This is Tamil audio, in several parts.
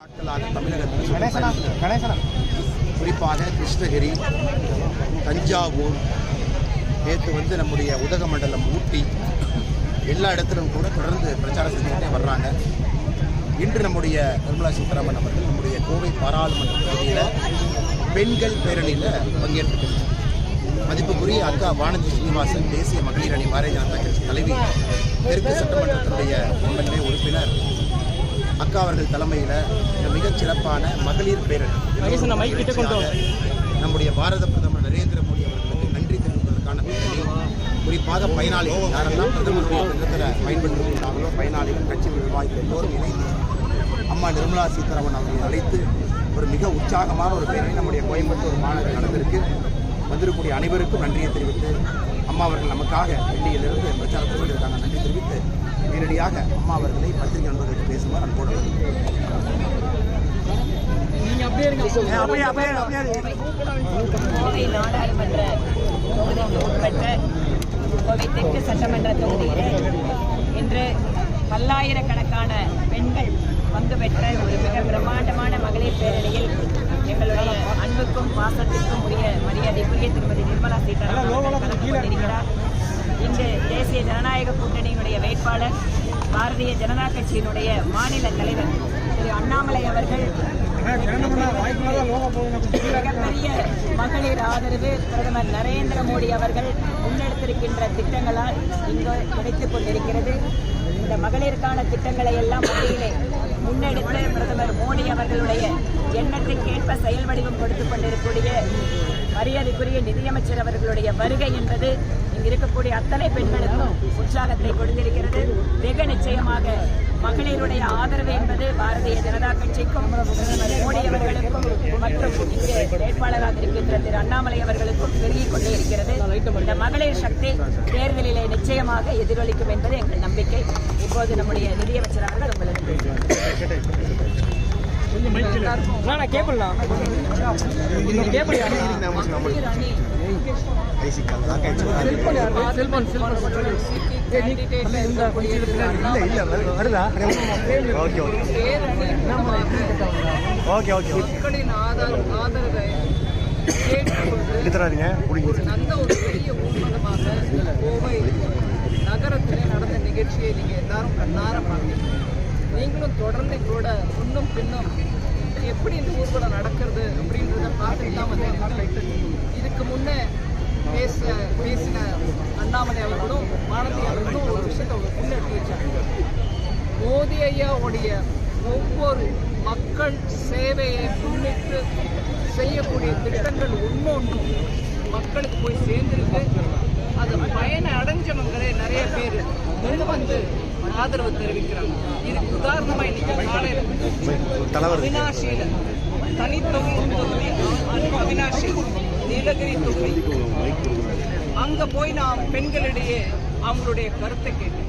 நாட்களாக தமிழகத்தில் குறிப்பாக கிருஷ்ணகிரி தஞ்சாவூர் நேற்று வந்து நம்முடைய உதகமண்டலம் ஊட்டி எல்லா இடத்திலும் கூட தொடர்ந்து பிரச்சாரம் செஞ்சுக்கிட்டே வர்றாங்க. இன்று நம்முடைய நிர்மலா சீதாராமன் அவர்கள் நம்முடைய கோவை பாராளுமன்ற தொகுதியில் பெண்கள் பேரணியில் பங்கேற்றுக்கிறார் மதிப்புக்குரிய அக்கா வானதி ஸ்ரீனிவாசன் தேசிய மகளிர் அணி பாரதிய ஜனதா கட்சி தலைவி தெற்கு சட்டமன்றத்தினுடைய எம்எல்ஏ உறுப்பினர் அக்கா அவர்கள் தலைமையில் இந்த மிகச் சிறப்பான மகளிர் பேரணி. நம்முடைய பாரத பிரதமர் நரேந்திர மோடி அவர்களுக்கு நன்றி தெரிவிப்பதற்கான பேரணி. குறிப்பாக பயனாளிகள் யாரெல்லாம் பிரதமருடைய திட்டத்தில் பயன்படுத்தி கொண்டாங்களோ பயனாளிகள் கட்சி நிர்வாகிகள் எல்லோரும் இணைந்து அம்மா நிர்மலா சீதாராமன் அவர்களை அழைத்து ஒரு மிக உற்சாகமான ஒரு பேரணி நம்முடைய கோயம்புத்தூர் மாநகர் நடந்திருக்கு. வந்திருக்கக்கூடிய அனைவருக்கும் நன்றியை தெரிவித்து அம்மா அவர்கள் நமக்காக டெல்லியிலிருந்து பிரச்சாரத்தில் இருக்காங்க நன்றி தெரிவித்து நேரடியாக அம்மா அவர்களை பத்திரிகை நண்பர்களுக்கு பேசுமாறு அன்போடு நீங்க அப்படியே இருங்க அப்படியே அப்படியே அப்படியே. கோவை நாடாளுமன்ற தொகுதிக்கு உட்பட்ட கோவை தெற்கு சட்டமன்ற தொகுதியில் இன்று பல்லாயிரக்கணக்கான பெண்கள் பங்கு பெற்ற ஒரு மிக பிரம்மாண்டமான மகளிர் பேரணியில் எங்களுடைய அன்புக்கும் பாசத்திற்கும் உரிய மரியாதைக்குரிய திருமதி நிர்மலா சீதாராமன் கலந்து கொண்டிருக்கிறார். இன்று தேசிய ஜனநாயக கூட்டணியினுடைய வேட்பாளர் பாரதிய ஜனதா கட்சியினுடைய மாநில தலைவர் திரு அண்ணாமலை அவர்கள். மிகப்பெரிய மகளிர் ஆதரவு பிரதமர் நரேந்திர மோடி அவர்கள் முன்னெடுத்திருக்கின்ற திட்டங்களால் இங்கு கிடைத்துக் கொண்டிருக்கிறது. இந்த மகளிருக்கான திட்டங்களை எல்லாம் மத்தியிலே முன்னெடுத்து பிரதமர் மோடி அவர்களுடைய எண்ணத்திற்கேற்ப செயல் வடிவம் கொடுத்துக் கொண்டிருக்கக்கூடிய மரியாதைக்குரிய நிதியமைச்சர் அவர்களுடைய வருகை என்பது இருக்கக்கூடிய அத்தனை பெண்களுக்கும் உற்சாகத்தை கொடுத்திருக்கிறது. வெகு நிச்சயமாக மகளிருடைய ஆதரவு என்பது பாரதிய ஜனதா கட்சிக்கும் மோடி அவர்களுக்கும் மற்றும் இங்கே வேட்பாளராக இருக்கின்ற திரு அண்ணாமலை அவர்களுக்கும் பெருகிக் கொண்டே இருக்கிறது. இந்த மகளிர் சக்தி தேர்தலிலே நிச்சயமாக எதிரொலிக்கும் என்பது எங்கள் நம்பிக்கை. இப்போது நம்முடைய நிதியமைச்சர் அவர்கள் உங்களுக்கு நான் கேட்கலையா மகளிர் அணி செல்போன் ஓகே ஓகே எடுத்துறாதீங்க பிடிங்க நல்ல ஒரு பெரிய ஊர்வலமாக கோவை நகரத்திலே நடந்த நிகழ்ச்சியை நீங்க எல்லாரும் கண்ணார பார்த்தீங்க இன்னும் தொடர்ந்து கூட முன்னும் பின்னும் எப்படி இந்த ஊர்வலம் நடக்கிறது அப்படின்றத பார்த்துட்டு தான் வந்து இதுக்கு முன்னே பேச பேசின அண்ணாமலை அவர்களும் மாணவி அவர்களும் ஒரு விஷயத்தை அவங்க முன்னெடுத்து வச்சாங்க. மோதி ஐயாவுடைய ஒவ்வொரு மக்கள் சேவையை முன்னிட்டு செய்யக்கூடிய திட்டங்கள் ஒன்றொன்றும் மக்களுக்கு போய் சேர்ந்துருக்கு. அது பயனை அடைஞ்சவங்களே நிறைய பேர். வந்து ஆதரவு தெரிவிக்கிறாங்க. இதுக்கு உதாரணமா இன்னைக்கு காலையில் அவினாஷியில தனித்தொகுதி தொகுதி அவினாஷி நீலகிரி தொகுதி. அங்க போய் நான் பெண்களிடையே அவங்களுடைய கருத்தை கேட்டேன்.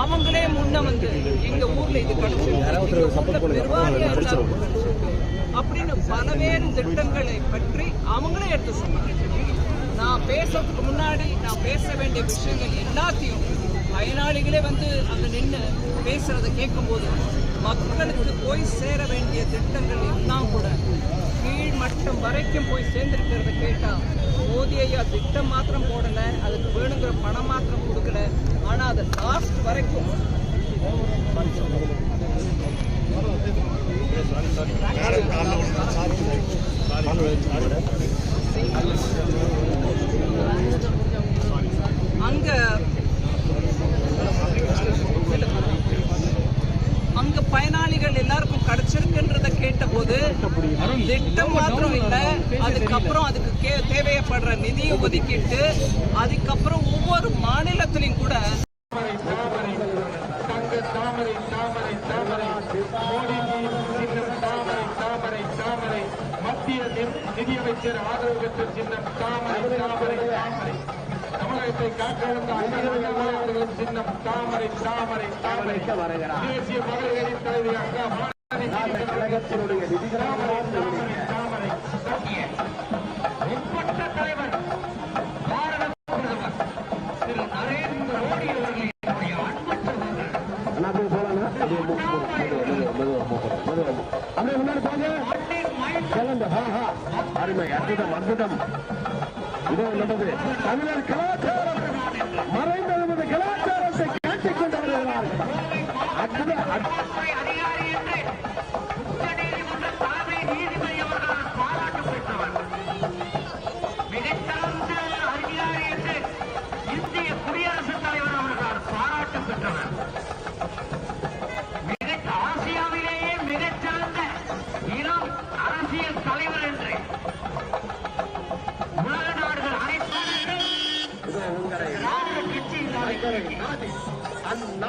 அவங்களே முன்ன வந்து எங்க ஊர்ல இது எல்லாரும் அப்படின்னு பலவேறு திட்டங்களை பற்றி அவங்களே எடுத்து சொன்னாங்க. நான் பேசுறதுக்கு முன்னாடி நான் பேச வேண்டிய விஷயங்கள் எல்லாத்தையும் பயனாளிகளே வந்து அந்த நின்று பேசுகிறத கேட்கும்போது மக்களுக்கு போய் சேர வேண்டிய திட்டங்கள் எல்லாம் கூட கீழ்மட்டம் வரைக்கும் போய் சேர்ந்திருக்கிறத கேட்டா மோதி ஐயா திட்டம் மாத்திரம் போடல அதுக்கு வேணுங்கிற பணம் மாத்திரம் கொடுக்கல. ஆனா அது லாஸ்ட் வரைக்கும் அங்க அங்க பயனாளிகள் எல்லாருக்கும் கிடைச்சிருக்குன்றத கேட்டபோது திட்டம் மாத்திரம் இல்ல அதுக்கப்புறம் அதுக்கு தேவைப்படுற நிதியை ஒதுக்கிட்டு அதுக்கப்புறம் ஒவ்வொரு மாநிலத்திலையும் கூட மத்திய நிதியமைச்சர் ஆதரவு பெற்ற சின்னம் தாமரை தாமரை தாமரை. தமிழகத்தை அண்ணா அவர்களின் சின்னம் தாமரை தாமரை தாமரை. தேசிய மகளிரின் தலைவி அக்கா கழகத்தினுடைய முற்பட்ட தலைவர் பாரத பிரதமர் திரு நரேந்திர மோடி. அருமை அற்புதம் அற்புதம். இதோ நமது தமிழர் கலாச்சாரம் கொண்டு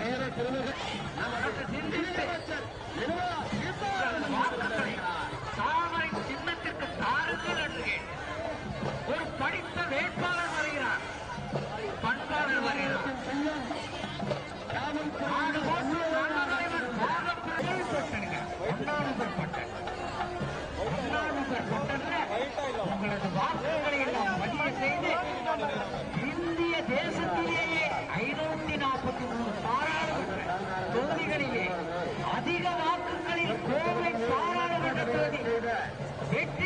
நேர திருமகள் நமக்கு சிந்தித்து. உங்கள்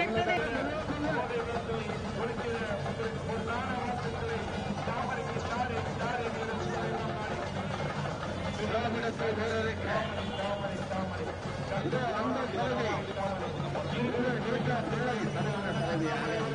அந்த தலைவி இருக்கிற வெற்றி பெற்றது தாமரை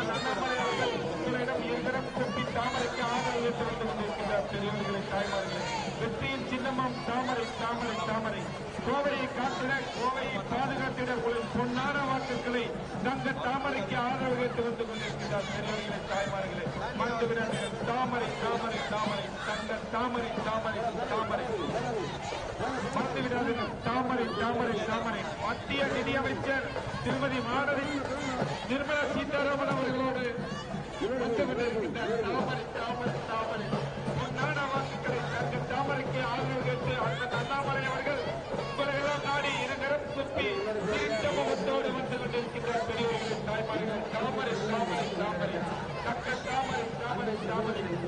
அந்த அண்ணாமலை அவர்கள் உங்களிடம் இருதரம் கொட்டி தாமரைக்கு ஆதரவு ஏற்று வந்து கொண்டிருக்கிறார் பெரியவர்களே தாய்மார்களே வெற்றியின் சின்னமும் தாமரை தாமரை தாமரை கோவையை காத்திட கோவையை பாதுகாத்திட ஒரு பொன்னான வாக்குகளை தங்க தாமரைக்கு ஆதரவு ஏற்று வந்து கொண்டிருக்கிறார் பெரியவர்களே தாய்மார்களே மறந்து விடாதீர்கள் தாமரை தாமரை தாமரை தங்க தாமரை தாமரை தாமரை மறந்து தாமரை தாமரை தாமரை மத்திய நிதியமைச்சர் திருமதி மாணவி நிர்மலா சீதாராமன் அவர்களோடு வந்து கொண்டிருக்கின்றார் தாமரை தாமரை தாமரை. பொன்னான வாக்குகளை தங்கள் தாமரைக்கு ஆதரவு கேட்டு அண்ணன் அண்ணாமலை அவர்கள் உங்களெல்லாம் நாடி இருநரம் சுற்றி தாமரை தாமரை தாமரை. தக்க தாமரை தாமரை தாமரை.